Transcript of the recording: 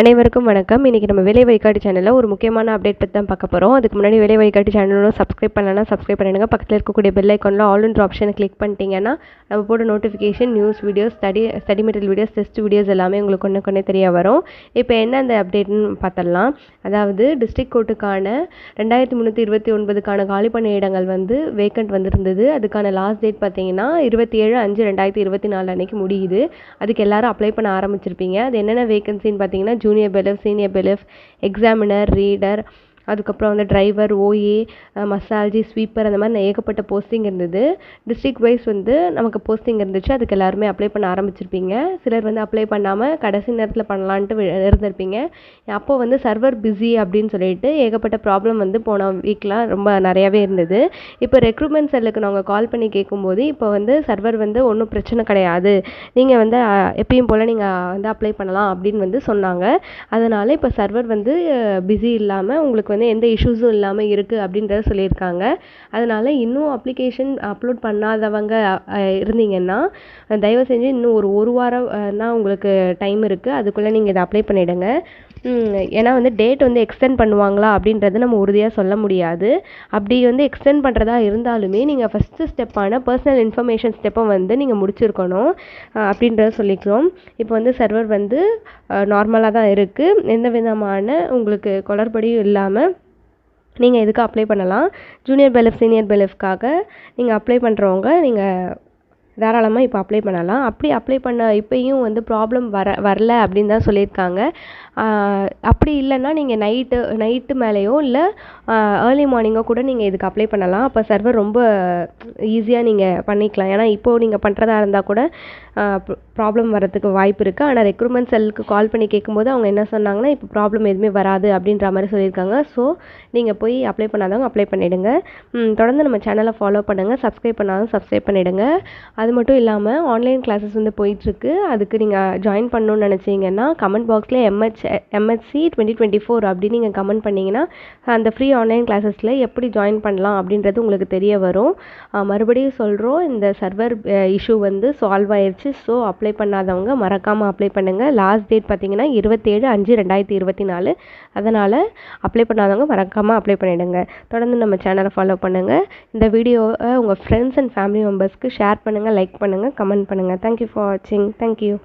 அனைவருக்கும் வணக்கம். இன்றைக்கி நம்ம வேலை வழிகாட்டு சேனலில் ஒரு முக்கியமான அப்டேட் பற்றி தான் பார்க்க போகிறோம் அதுக்கு முன்னாடி வேலை வழிகாட்டு சேனலும் சப்ஸ்கிரைப் பண்ணலன்னா சப்ஸ்கிரைப் பண்ணிடுங்க. பக்கத்தில் இருக்கக்கூடிய பெல் ஐக்கானில் ஆல் இன்ற ஆப்ஷனை கிளிக் பண்ணிட்டீங்கன்னா நம்ம போட notification news videos study study material videos test videos எல்லாமே உங்களுக்கு ஒன்று கொண்டே தெரிய வரும். இப்போ என்ன அந்த அப்டேட்னு பார்த்துடலாம். அதாவது டிஸ்ட்ரிக் கோர்ட்டுக்கான ரெண்டாயிரத்தி முந்நூற்றி இருபத்தி ஒன்பதுக்கான காலி இடங்கள் வந்து வேக்கண்ட் வந்திருந்தது. அதுக்கான லாஸ்ட் டேட் பார்த்தீங்கன்னா இருபத்தி ஏழு அஞ்சு ரெண்டாயிரத்தி இருபத்தி நாலு அன்னைக்கு முடியுது. அதுக்கு எல்லாரும் அப்ளை பண்ண ஆரம்பிச்சிருப்பீங்க. அது என்னென்ன வேகன்சின்னு பார்த்தீங்கன்னா junior bailiff senior bailiff examiner reader அதுக்கப்புறம் வந்து டிரைவர் ஓஏ மசால்ஜி ஸ்வீப்பர் அந்த மாதிரி ஏகப்பட்ட போஸ்டிங் இருந்தது. டிஸ்ட்ரிக் வைஸ் வந்து நமக்கு போஸ்டிங் இருந்துச்சு. அதுக்கு எல்லாருமே அப்ளை பண்ண ஆரம்பிச்சிருப்பீங்க. சிலர் வந்து அப்ளை பண்ணாமல் கடைசி நேரத்தில் பண்ணலான்ட்டு இருந்திருப்பீங்க. அப்போ வந்து சர்வர் பிஸி அப்படின்னு சொல்லிட்டு ஏகப்பட்ட ப்ராப்ளம் வந்து போன வீக்லாம் ரொம்ப நிறையாவே இருந்தது. இப்போ ரெக்ரூட்மெண்ட் செல்லுக்கு நாங்கள் கால் பண்ணி கேட்கும்போது இப்போ வந்து சர்வர் வந்து ஒன்றும் பிரச்சனை கிடையாது. நீங்கள் வந்து எப்பயும் போல் நீங்கள் வந்து அப்ளை பண்ணலாம் அப்படின்னு வந்து சொன்னாங்க. அதனால் இப்போ சர்வர் வந்து பிஸி இல்லாமல் உங்களுக்கு வந்து எந்த இஷ்யூஸும் இல்லாமல் இருக்குது அப்படின்றத சொல்லியிருக்காங்க. அதனால் இன்னும் அப்ளிகேஷன் அப்லோட் பண்ணாதவங்க இருந்தீங்கன்னா தயவு செஞ்சு இன்னும் ஒரு ஒரு வாரம் தான் உங்களுக்கு டைம் இருக்குது அதுக்குள்ளே நீங்கள் இதை அப்ளை பண்ணிவிடுங்க ஏன்னா வந்து டேட் வந்து எக்ஸ்டெண்ட் பண்ணுவாங்களா அப்படின்றது நம்ம உறுதியாக சொல்ல முடியாது. அப்படி வந்து எக்ஸ்டெண்ட் பண்ணுறதா இருந்தாலுமே நீங்கள் ஃபஸ்ட்டு ஸ்டெப்பான பர்சனல் இன்ஃபர்மேஷன் ஸ்டெப்பை வந்து நீங்கள் முடிச்சிருக்கணும் அப்படின்றத சொல்லிக்கிறோம். இப்போ வந்து சர்வர் வந்து நார்மலாக தான் இருக்குது எந்த விதமான உங்களுக்கு குளறுபடியும் இல்லாமல் நீங்கள் இதுக்கு அப்ளை பண்ணலாம்? ஜூனியர் பெலிஃப் சீனியர் பெலிஃப்காக நீங்கள் அப்ளை பண்ணுறவங்க நீங்கள் தாராளமாக இப்போ அப்ளை பண்ணலாம். அப்படி அப்ளை பண்ண இப்போயும் வந்து ப்ராப்ளம் வர வரல அப்படின்னு தான் சொல்லியிருக்காங்க. அப்படி இல்லைன்னா நீங்கள் நைட்டு நைட்டு மேலேயோ இல்லை ஏர்லி மார்னிங்கோ கூட நீங்கள் இதுக்கு அப்ளை பண்ணலாம். அப்போ சர்வர் ரொம்ப ஈஸியாக நீங்கள் பண்ணிக்கலாம். ஏன்னா இப்போது நீங்கள் பண்ணுறதா இருந்தால் கூட ப்ராப்ளம் வரதுக்கு வாய்ப்பு இருக்குது ஆனால் ரெக்ரூட்மெண்ட் செல்லுக்கு கால் பண்ணி கேட்கும்போது அவங்க என்ன சொன்னாங்கன்னா இப்போ ப்ராப்ளம் எதுவுமே வராது அப்படின்ற மாதிரி சொல்லியிருக்காங்க. ஸோ நீங்கள் போய் அப்ளை பண்ணாதவங்க அப்ளை பண்ணிவிடுங்க தொடர்ந்து நம்ம சேனலை ஃபாலோ பண்ணுங்கள் சப்ஸ்கிரைப் பண்ணாலும் சப்ஸ்கிரைப் பண்ணிவிடுங்க அது மட்டும் இல்லாமல் ஆன்லைன் கிளாஸஸ் வந்து போயிட்டுருக்கு அதுக்கு நீங்கள் ஜாயின் பண்ணணும்னு நினச்சிங்கன்னா கமெண்ட் பாக்ஸில் MH MSC twenty twenty four அப்படின்னு நீங்கள் கமெண்ட் பண்ணிங்கன்னா அந்த ஃப்ரீ ஆன்லைன் கிளாஸஸில் எப்படி ஜாயின் பண்ணலாம் அப்படின்றது உங்களுக்கு தெரிய வரும். மறுபடியும் சொல்கிறோம் இந்த சர்வர் இஷ்யூ வந்து சால்வ் ஆயிடுச்சு ஸோ அப்ளை பண்ணாதவங்க மறக்காமல் அப்ளை பண்ணுங்கள் லாஸ்ட் டேட் பார்த்தீங்கன்னா இருபத்தேழு அஞ்சு ரெண்டாயிரத்தி இருபத்தி நாலு. அதனால் அப்ளை பண்ணாதவங்க மறக்காமல் அப்ளை பண்ணிவிடுங்க தொடர்ந்து நம்ம சேனலை ஃபாலோ பண்ணுங்கள் இந்த வீடியோவை உங்கள் ஃப்ரெண்ட்ஸ் அண்ட் ஃபேமிலி மெம்பர்ஸ்க்கு ஷேர் பண்ணுங்கள் லைக் பண்ணுங்கள் கமெண்ட் பண்ணுங்கள் தேங்க்யூ ஃபார் வாட்சிங் தேங்க்யூ